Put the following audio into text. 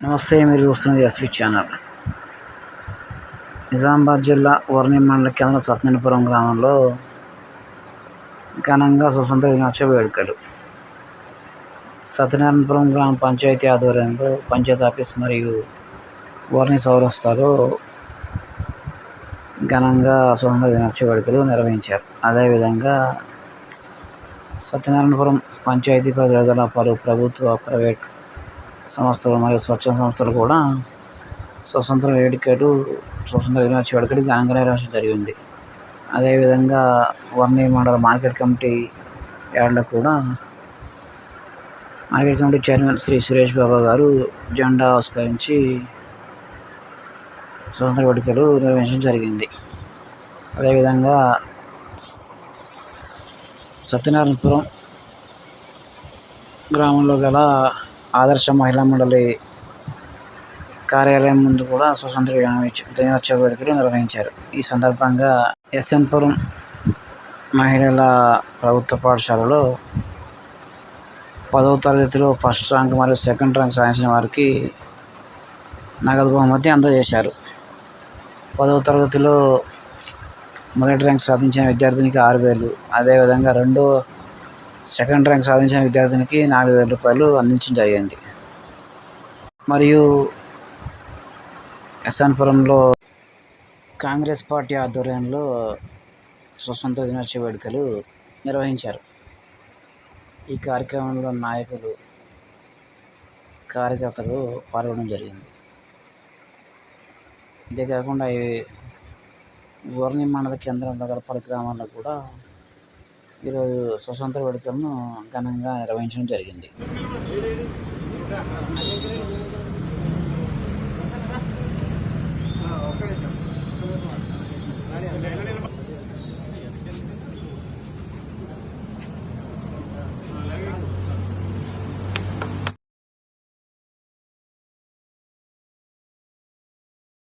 నమస్తే మీరు చూస్తున్నది ఎస్వి ఛానల్. నిజామాబాద్ జిల్లా వర్ణి మండల కేంద్రం సత్యనారాయణపురం గ్రామంలో ఘనంగా స్వతంత్ర దినోత్సవ వేడుకలు. సత్యనారాయణపురం గ్రామ పంచాయతీ ఆధ్వర్యంలో పంచాయతీ ఆఫీస్ మరియు వర్ణి సౌరస్థలో ఘనంగా స్వతంత్ర దినోత్సవ వేడుకలు నిర్వహించారు. అదేవిధంగా సత్యనారాయణపురం పంచాయతీ పరిధిలో పలు ప్రభుత్వ ప్రైవేట్ సంస్థలు మరియు స్వచ్ఛంద సంస్థలు కూడా స్వతంత్ర వేడుకలు స్వతంత్ర దినోత్సవ వేడుకలు ఘనంగా నిర్వహించడం జరిగింది. అదేవిధంగా వర్ణి మండల మార్కెట్ కమిటీ యార్డ్లో కూడా market committee chairman Shri Suresh Baba గారు జెండా ఆవిష్కరించి స్వతంత్ర వేడుకలు నిర్వహించడం జరిగింది. అదేవిధంగా సత్యనారాయణపురం గ్రామంలో గల ఆదర్శ మహిళా మండలి కార్యాలయం ముందు కూడా స్వతంత్ర దినోత్సవ వేడుకలు నిర్వహించారు. ఈ సందర్భంగా ఎస్ఎన్పురం మహిళల ప్రభుత్వ పాఠశాలలో పదవ తరగతిలో ఫస్ట్ ర్యాంక్ మరియు సెకండ్ ర్యాంక్ సాధించిన వారికి నగదు బహుమతి అందజేశారు. పదవ తరగతిలో మొదటి ర్యాంక్ సాధించిన విద్యార్థినికి ఆరు వేలు. అదేవిధంగా రెండో సెకండ్ ర్యాంక్ సాధించిన విద్యార్థినికి నాలుగు వేల రూపాయలు అందించడం జరిగింది. మరియు ఎస్ఎన్పురంలో కాంగ్రెస్ పార్టీ ఆధ్వర్యంలో స్వతంత్ర దినోత్సవ వేడుకలు నిర్వహించారు. ఈ కార్యక్రమంలో నాయకులు కార్యకర్తలు పాల్గొనడం జరిగింది. ఇదే కాకుండా ఈ వర్ణి మండల కేంద్రంలో గల పలు గ్రామాల్లో కూడా ఈరోజు స్వతంత్ర వేడుకలను ఘనంగా నిర్వహించడం జరిగింది.